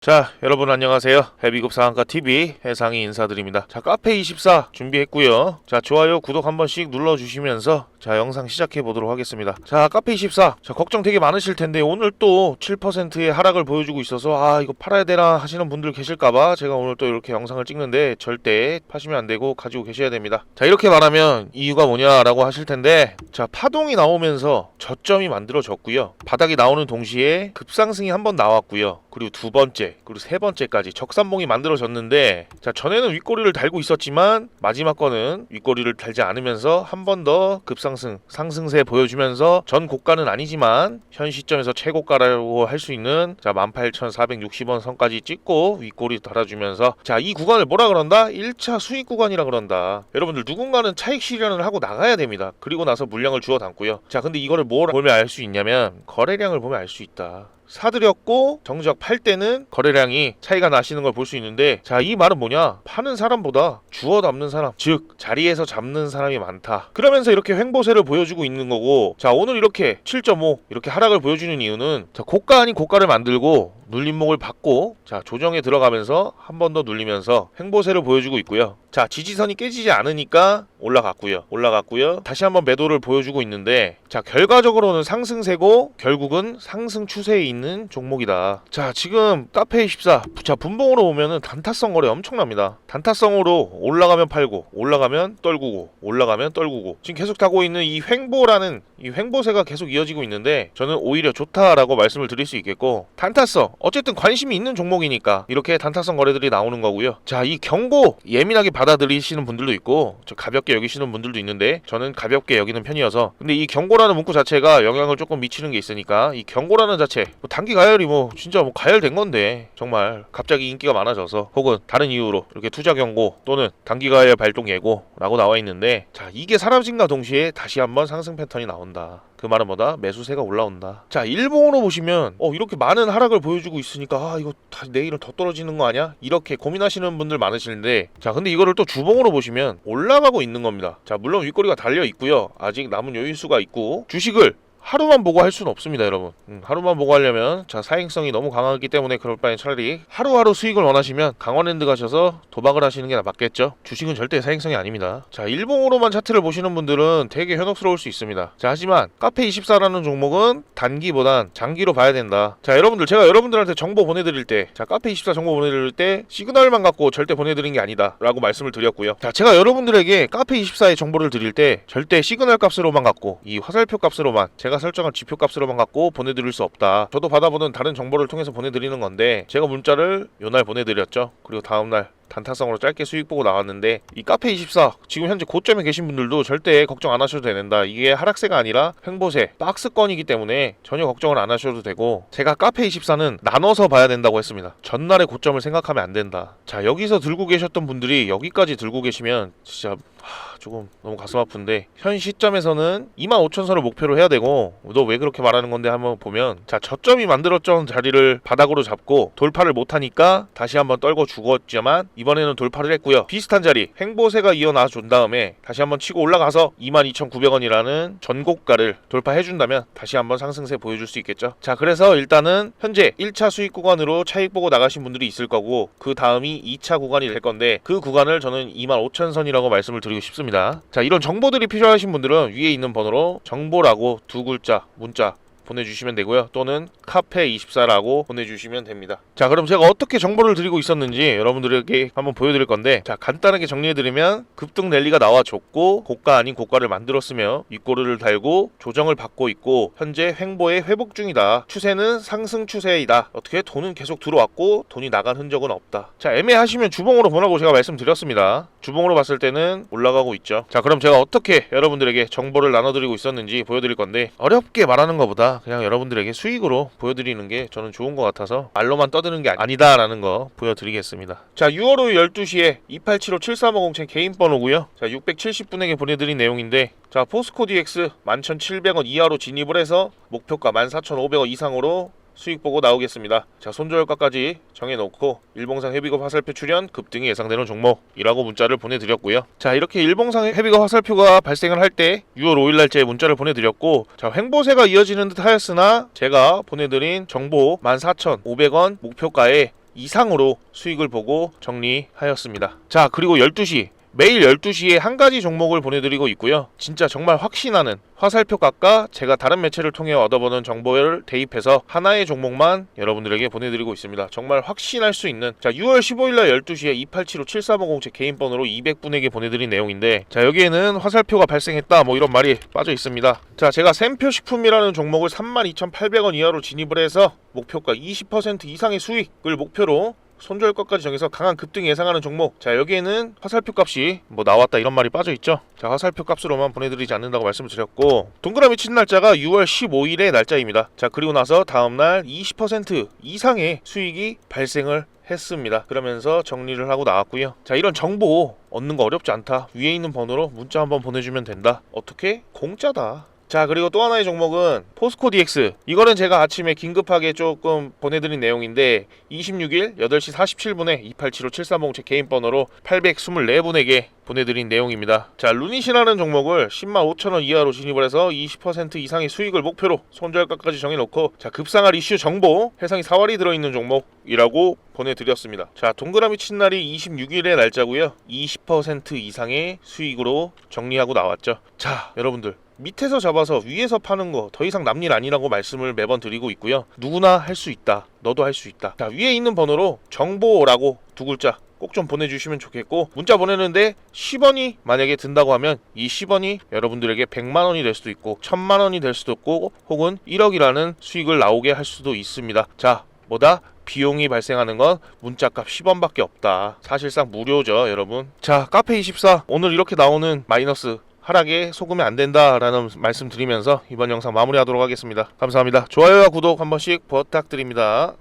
자, 여러분 안녕하세요. 해비급 상한가 TV 해상이 인사드립니다. 자, 카페24 준비했고요. 자, 좋아요, 구독 한 번씩 눌러 주시면서 자, 영상 시작해 보도록 하겠습니다. 자, 카페24. 자, 걱정 되게 많으실 텐데 오늘 또 7%의 하락을 보여주고 있어서 아, 이거 팔아야 되나 하시는 분들 계실까 봐 제가 오늘 또 이렇게 영상을 찍는데 절대 파시면 안 되고 가지고 계셔야 됩니다. 자, 이렇게 말하면 이유가 뭐냐라고 하실 텐데 자, 파동이 나오면서 저점이 만들어졌고요. 바닥이 나오는 동시에 급상승이 한 번 나왔고요. 그리고 두 번째, 그리고 세 번째까지 적산봉이 만들어졌는데 자, 전에는 윗꼬리를 달고 있었지만 마지막 거는 윗꼬리를 달지 않으면서 한 번 더 급상승, 상승세 보여주면서 전 고가는 아니지만 현 시점에서 최고가라고 할 수 있는 자, 18,460원 선까지 찍고 윗꼬리 달아주면서 자, 이 구간을 뭐라 그런다? 1차 수익 구간이라 그런다. 여러분들 누군가는 차익 실현을 하고 나가야 됩니다. 그리고 나서 물량을 주워 담고요. 자, 근데 이거를 뭘 보면 알 수 있냐면 거래량을 보면 알 수 있다. 사들였고 정작 팔 때는 거래량이 차이가 나시는 걸 볼 수 있는데 자 이 말은 뭐냐? 파는 사람보다 주워 담는 사람 즉 자리에서 잡는 사람이 많다. 그러면서 이렇게 횡보세를 보여주고 있는 거고 자 오늘 이렇게 7.5 이렇게 하락을 보여주는 이유는 자 고가 아닌 고가를 만들고 눌림목을 받고 자 조정에 들어가면서 한 번 더 눌리면서 횡보세를 보여주고 있고요. 자 지지선이 깨지지 않으니까 올라갔고요. 올라갔고요. 다시 한번 매도를 보여주고 있는데 자 결과적으로는 상승세고 결국은 상승 추세에 있는 종목이다. 자 지금 카페 24 자 분봉으로 보면은 단타성 거래 엄청납니다. 단타성으로 올라가면 팔고 올라가면 떨구고 올라가면 떨구고. 지금 계속 타고 있는 이 횡보라는 이 횡보세가 계속 이어지고 있는데 저는 오히려 좋다라고 말씀을 드릴 수 있겠고 단타성 어쨌든 관심이 있는 종목이니까 이렇게 단타성 거래들이 나오는 거고요. 자 이 경고 예민하게 받아들이시는 분들도 있고 저 가볍게 여기시는 분들도 있는데 저는 가볍게 여기는 편이어서. 근데 이 경고라는 문구 자체가 영향을 조금 미치는 게 있으니까 이 경고라는 자체 뭐 단기 가열이 뭐 진짜 뭐 가열된 건데 정말 갑자기 인기가 많아져서 혹은 다른 이유로 이렇게 투자 경고 또는 단기 가열 발동 예고라고 나와 있는데 자 이게 사라짐과 동시에 다시 한번 상승 패턴이 나온다. 그 말은 뭐다? 매수세가 올라온다. 자, 일봉으로 보시면 어 이렇게 많은 하락을 보여주고 있으니까 아 이거 다 내일은 더 떨어지는 거 아니야? 이렇게 고민하시는 분들 많으시는데 자, 근데 이거를 또 주봉으로 보시면 올라가고 있는 겁니다. 자, 물론 윗꼬리가 달려 있고요. 아직 남은 여유수가 있고 주식을 하루만 보고 할 수는 없습니다, 여러분. 음, 하루만 보고 하려면 자 사행성이 너무 강하기 때문에 그럴 바엔 차라리 하루하루 수익을 원하시면 강원랜드 가셔서 도박을 하시는 게 맞겠죠. 주식은 절대 사행성이 아닙니다. 자 일봉으로만 차트를 보시는 분들은 되게 현혹스러울 수 있습니다. 자 하지만 카페 24라는 종목은 단기보단 장기로 봐야 된다. 자 여러분들 제가 여러분들한테 정보 보내드릴 때 자 카페 24 정보 보내드릴 때 시그널만 갖고 절대 보내드린 게 아니다라고 말씀을 드렸고요. 자 제가 여러분들에게 카페 24의 정보를 드릴 때 절대 시그널 값으로만 갖고 이 화살표 값으로만 제가 설정한 지표 값으로만 갖고 보내드릴 수 없다. 저도 받아보는 다른 정보를 통해서 보내드리는 건데 제가 문자를 요날 보내드렸죠. 그리고 다음날 단타성으로 짧게 수익 보고 나왔는데 이 카페 24 지금 현재 고점에 계신 분들도 절대 걱정 안 하셔도 된다. 이게 하락세가 아니라 횡보세 박스권이기 때문에 전혀 걱정을 안 하셔도 되고 제가 카페 24는 나눠서 봐야 된다고 했습니다. 전날의 고점을 생각하면 안 된다. 자 여기서 들고 계셨던 분들이 여기까지 들고 계시면 진짜 하, 조금 너무 가슴 아픈데 현 시점에서는 25,000선을 목표로 해야 되고 너 왜 그렇게 말하는 건데 한번 보면 자 저점이 만들었던 자리를 바닥으로 잡고 돌파를 못하니까 다시 한번 떨고 죽었지만 이번에는 돌파를 했고요 비슷한 자리 행보세가 이어나 준 다음에 다시 한번 치고 올라가서 22,900원이라는 전고가를 돌파해 준다면 다시 한번 상승세 보여줄 수 있겠죠 자 그래서 일단은 현재 1차 수익 구간으로 차익 보고 나가신 분들이 있을 거고 그 다음이 2차 구간이 될 건데 그 구간을 저는 25,000선이라고 말씀을 드리고 싶습니다. 자, 이런 정보들이 필요하신 분들은 위에 있는 번호로 정보라고 두 글자 문자 보내주시면 되고요. 또는 카페24라고 보내주시면 됩니다. 자, 그럼 제가 어떻게 정보를 드리고 있었는지 여러분들에게 한번 보여드릴 건데, 자, 간단하게 정리해드리면 급등 랠리가 나와줬고 고가 아닌 고가를 만들었으며 윗꼬리를 달고 조정을 받고 있고 현재 횡보에 회복 중이다. 추세는 상승 추세이다. 어떻게 돈은 계속 들어왔고 돈이 나간 흔적은 없다. 자, 애매하시면 주봉으로 보라고 제가 말씀드렸습니다. 주봉으로 봤을 때는 올라가고 있죠. 자, 그럼 제가 어떻게 여러분들에게 정보를 나눠드리고 있었는지 보여드릴 건데 어렵게 말하는 것보다 그냥 여러분들에게 수익으로 보여드리는 게 저는 좋은 것 같아서 말로만 떠드는 게 아니다라는 거 보여드리겠습니다. 자, 6월 5일 12시에 2875-7350 제 개인 번호고요. 자, 670분에게 보내드린 내용인데 자, 포스코 DX 11,700원 이하로 진입을 해서 목표가 14,500원 이상으로 수익 보고 나오겠습니다. 자, 손절가까지 정해놓고 일봉상 헤비급 화살표 출현 급등이 예상되는 종목이라고 문자를 보내드렸고요. 자, 이렇게 일봉상 헤비급 화살표가 발생을 할 때 6월 5일 날짜에 문자를 보내드렸고 자, 횡보세가 이어지는 듯 하였으나 제가 보내드린 정보 14,500원 목표가에 이상으로 수익을 보고 정리하였습니다. 자, 그리고 12시 매일 12시에 한 가지 종목을 보내드리고 있고요. 진짜 정말 확신하는 화살표 값과 제가 다른 매체를 통해 얻어보는 정보를 대입해서 하나의 종목만 여러분들에게 보내드리고 있습니다. 정말 확신할 수 있는 자 6월 15일날 12시에 2875-7350 제 개인 번호로 200분에게 보내드린 내용인데 자 여기에는 화살표가 발생했다 뭐 이런 말이 빠져 있습니다. 자 제가 샘표식품이라는 종목을 32,800원 이하로 진입을 해서 목표가 20% 이상의 수익을 목표로 손절 것까지 정해서 강한 급등 예상하는 종목. 자 여기에는 화살표 값이 뭐 나왔다 이런 말이 빠져 있죠. 자 화살표 값으로만 보내드리지 않는다고 말씀을 드렸고 동그라미 친 날짜가 6월 15일의 날짜입니다. 자 그리고 나서 다음 날 20% 이상의 수익이 발생을 했습니다. 그러면서 정리를 하고 나왔고요. 자 이런 정보 얻는 거 어렵지 않다. 위에 있는 번호로 문자 한번 보내주면 된다. 어떻게? 공짜다. 자 그리고 또 하나의 종목은 포스코 DX 이거는 제가 아침에 긴급하게 조금 보내드린 내용인데 26일 8시 47분에 2875-730 제 개인 번호로 824분에게 보내드린 내용입니다. 자 루닛이라는 종목을 10만 5천원 이하로 진입을 해서 20% 이상의 수익을 목표로 손절가까지 정해놓고 자 급상할 이슈 정보 해상이 4월이 들어있는 종목이라고 보내드렸습니다. 자 동그라미 친 날이 26일의 날짜고요. 20% 이상의 수익으로 정리하고 나왔죠. 자 여러분들 밑에서 잡아서 위에서 파는 거 더 이상 남일 아니라고 말씀을 매번 드리고 있고요. 누구나 할 수 있다. 너도 할 수 있다. 자, 위에 있는 번호로 정보라고 두 글자 꼭 좀 보내주시면 좋겠고 문자 보내는데 10원이 만약에 든다고 하면 이 10원이 여러분들에게 100만 원이 될 수도 있고 1000만 원이 될 수도 있고 혹은 1억이라는 수익을 나오게 할 수도 있습니다. 자, 뭐다? 비용이 발생하는 건 문자값 10원밖에 없다. 사실상 무료죠, 여러분. 자, 카페24 오늘 이렇게 나오는 마이너스 하락에 속으면 안 된다라는 말씀 드리면서 이번 영상 마무리하도록 하겠습니다. 감사합니다. 좋아요와 구독 한 번씩 부탁드립니다.